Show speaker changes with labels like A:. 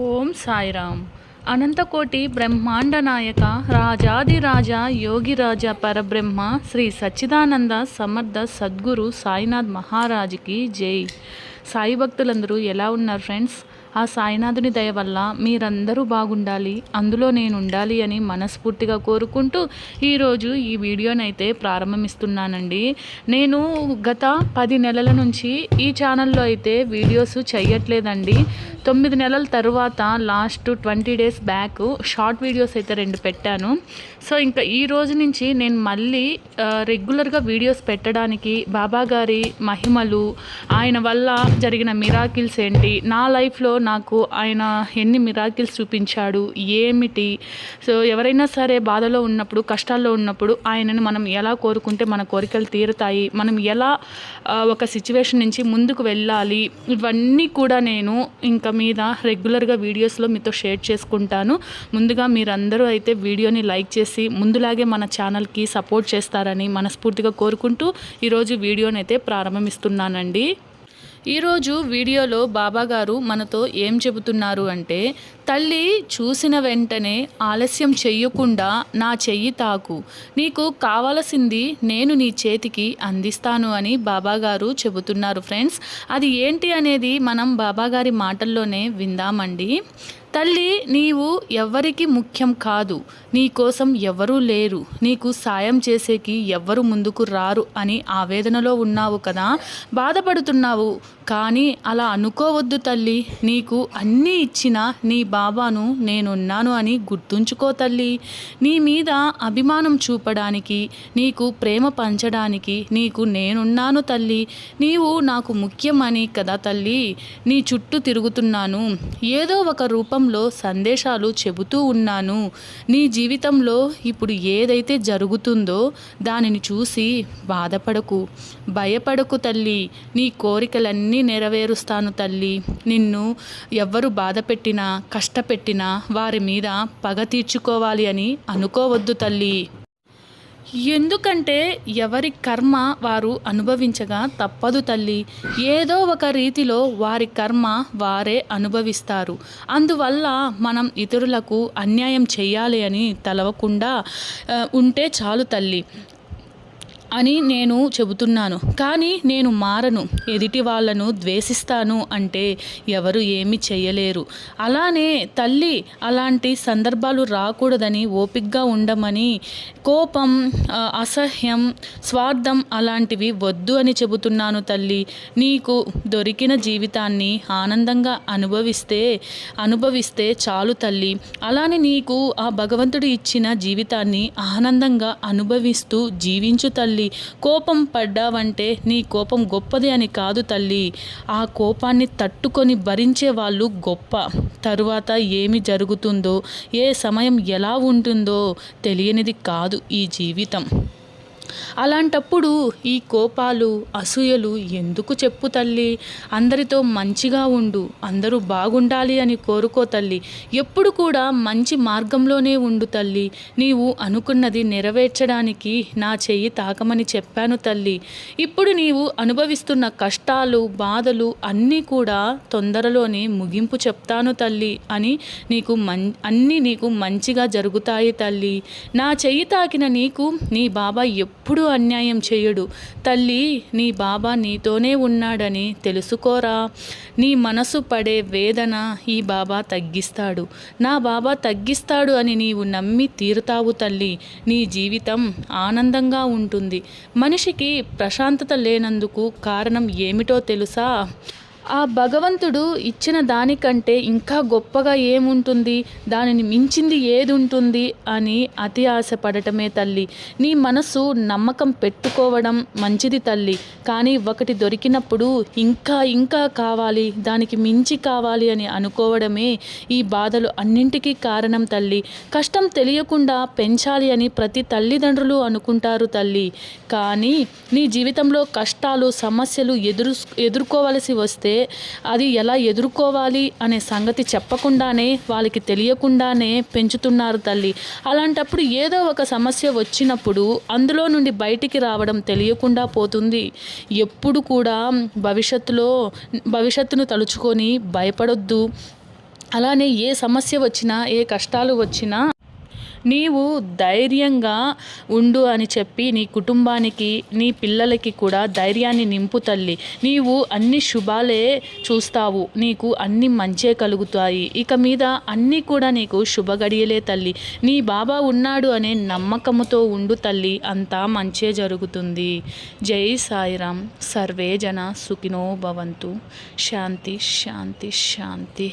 A: ఓం సాయిరామ్. అనంతకోటి బ్రహ్మాండ నాయక రాజాదిరాజ యోగిరాజ పరబ్రహ్మ శ్రీ సచ్చిదానంద సమర్థ సద్గురు సాయినాథ్ మహారాజుకి జై. సాయి భక్తులందరూ ఎలా ఉన్నారు ఫ్రెండ్స్? ఆ సాయినాథుని దయ వల్ల మీరందరూ బాగుండాలి అందులో నేను ఉండాలి అని మనస్ఫూర్తిగా కోరుకుంటూ ఈరోజు ఈ వీడియోనైతే ప్రారంభమిస్తున్నానండి నేను గత పది నెలల నుంచి ఈ ఛానల్లో అయితే వీడియోస్ చేయట్లేదండి. తొమ్మిది నెలల తర్వాత last twenty days back short videos అయితే రెండు పెట్టాను. సో ఇంకా ఈ రోజు నుంచి నేను మళ్ళీ రెగ్యులర్గా వీడియోస్ పెట్టడానికి బాబా గారి మహిమలు ఆయన వల్ల జరిగిన మిరాకిల్స్ ఏంటి నా లైఫ్లో నాకు ఆయన ఎన్ని మిరాకిల్స్ చూపించాడు ఏమిటి? సో ఎవరైనా సరే బాధలో ఉన్నప్పుడు కష్టాల్లో ఉన్నప్పుడు ఆయనను మనం ఎలా కోరుకుంటే మన కోరికలు తీరుతాయి మనం ఎలా ఒక సిచ్యువేషన్ నుంచి ముందుకు వెళ్ళాలి ఇవన్నీ కూడా నేను ఇంకా మీద రెగ్యులర్గా వీడియోస్లో మీతో షేర్ చేసుకుంటాను. ముందుగా మీరందరూ అయితే వీడియోని లైక్ చేసి ముందులాగే మన ఛానల్కి సపోర్ట్ చేస్తారని మనస్ఫూర్తిగా కోరుకుంటూ ఈరోజు వీడియోని అయితే ప్రారంభమిస్తున్నానండి ఈరోజు వీడియోలో బాబాగారు మనతో ఏం చెబుతున్నారు అంటే తల్లి చూసిన వెంటనే ఆలస్యం చెయ్యకుండా నా చెయ్యి తాకు. నీకు కావలసింది నేను నీ చేతికి అందిస్తాను అని బాబాగారు చెబుతున్నారు ఫ్రెండ్స్. అది ఏంటి అనేది మనం బాబాగారి మాటల్లోనే విందామండి. తల్లి నీవు ఎవ్వరికి ముఖ్యం కాదు. నీ కోసం ఎవరూ లేరు. నీకు సాయం చేసేకి ఎవ్వరు ముందుకు రారు అని ఆవేదనలో ఉన్నావు కదా? బాధపడుతున్నావు. కానీ అలా అనుకోవద్దు తల్లి. నీకు అన్నీ ఇచ్చిన నీ బాబాను నేనున్నాను అని గుర్తుంచుకో తల్లి. నీ మీద అభిమానం చూపడానికి నీకు ప్రేమ పంచడానికి నీకు నేనున్నాను తల్లి. నీవు నాకు ముఖ్యమని కదా తల్లి. నీ చుట్టూ తిరుగుతున్నాను. ఏదో ఒక రూపంలో సందేశాలు చెబుతూ ఉన్నాను. నీ జీవితంలో ఇప్పుడు ఏదైతే జరుగుతుందో దానిని చూసి బాధపడకు. భయపడకు తల్లి. నీ కోరికలన్నీ నెరవేరుస్తాను తల్లి. నిన్ను ఎవ్వరు బాధ పెట్టినా కష్టపెట్టినా వారి మీద పగ తీర్చుకోవాలి అని అనుకోవద్దు తల్లి. ఎందుకంటే ఎవరి కర్మ వారు అనుభవించగా తప్పదు తల్లి. ఏదో ఒక రీతిలో వారి కర్మ వారే అనుభవిస్తారు. అందువల్ల మనం ఇతరులకు అన్యాయం చేయాలి అని తలవకుండా ఉంటే చాలు తల్లి. అని నేను చెబుతున్నాను. కానీ నేను మారను. ఎదుటి వాళ్ళను ద్వేషిస్తాను అంటే ఎవరు ఏమి చేయలేరు అలానే తల్లి అలాంటి సందర్భాలు రాకూడదని ఓపిగ్గా ఉండమని కోపం అసహ్యం స్వార్థం అలాంటివి వద్దు అని చెబుతున్నాను తల్లి. నీకు దొరికిన జీవితాన్ని ఆనందంగా అనుభవిస్తే అనుభవిస్తే చాలు తల్లి. అలానే నీకు ఆ భగవంతుడు ఇచ్చిన జీవితాన్ని ఆనందంగా అనుభవిస్తూ జీవించు తల్లి. కోపం పడ్డావంటే నీ కోపం గొప్పది అని కాదు తల్లి. ఆ కోపాన్ని తట్టుకొని భరించే వాళ్ళు గొప్ప. తరువాత ఏమి జరుగుతుందో ఏ సమయం ఎలా ఉంటుందో తెలియనిది కాదు ఈ జీవితం. అలాంటప్పుడు ఈ కోపాలు అసూయలు ఎందుకు చెప్పు తల్లి? అందరితో మంచిగా ఉండు అందరూ బాగుండాలి అని కోరుకో తల్లి. ఎప్పుడు కూడా మంచి మార్గంలోనే ఉండు తల్లి. నీవు అనుకున్నది నెరవేర్చడానికి నా చెయ్యి తాకమని చెప్పాను తల్లి. ఇప్పుడు నీవు అనుభవిస్తున్న కష్టాలు బాధలు అన్నీ కూడా తొందరలోనే ముగింపు చెప్తాను తల్లి అని నీకు మం అన్నీ నీకు మంచిగా జరుగుతాయి తల్లి. నా చెయ్యి తాకిన నీకు నీ బాబా ఎప్పుడు అన్యాయం చేయడు. తల్లి నీ బాబా నీతోనే ఉన్నాడని తెలుసుకోరా. నీ మనసు పడే వేదన ఈ బాబా తగ్గిస్తాడు. నా బాబా తగ్గిస్తాడు అని నీవు నమ్మి తీరుతావు తల్లి. నీ జీవితం ఆనందంగా ఉంటుంది. మనిషికి ప్రశాంతత లేనందుకు కారణం ఏమిటో తెలుసా? ఆ భగవంతుడు ఇచ్చిన దానికంటే ఇంకా గొప్పగా ఏముంటుంది? దానిని మించింది ఏది ఉంటుంది అని అతి ఆశపడటమే తల్లి. నీ మనసు నమ్మకం పెట్టుకోవడం మంచిది తల్లి. కానీ ఒకటి దొరికినప్పుడు ఇంకా ఇంకా కావాలి దానికి మించి కావాలి అని అనుకోవడమే ఈ బాధలు అన్నింటికీ కారణం తల్లి. కష్టం తెలియకుండా పెంచాలి అని ప్రతి తల్లిదండ్రులు అనుకుంటారు తల్లి. కానీ నీ జీవితంలో కష్టాలు సమస్యలు ఎదురు ఎదుర్కోవలసి వస్తే అది ఎలా ఎదుర్కోవాలి అనే సంగతి చెప్పకుండానే వాళ్ళకి తెలియకుండానే పెంచుతున్నారు తల్లి. అలాంటప్పుడు ఏదో ఒక సమస్య వచ్చినప్పుడు అందులో నుండి బయటికి రావడం తెలియకుండా పోతుంది. ఎప్పుడు కూడా భవిష్యత్తులో భవిష్యత్తును తలుచుకొని భయపడొద్దు. అలానే ఏ సమస్య వచ్చినా ఏ కష్టాలు వచ్చినా నీవు ధైర్యంగా ఉండు అని చెప్పి నీ కుటుంబానికి నీ పిల్లలకి కూడా ధైర్యాన్ని నింపు తల్లి. నీవు అన్ని శుభాలే చూస్తావు. నీకు అన్ని మంచే కలుగుతాయి. ఇక మీద అన్నీ కూడా నీకు శుభగడియలే తల్లి. నీ బాబా ఉన్నాడు అనే నమ్మకముతో ఉండు తల్లి. అంతా మంచే జరుగుతుంది. జై సాయిరామ్ సర్వే జన సుఖినో భవంతు. శాంతి శాంతి శాంతి.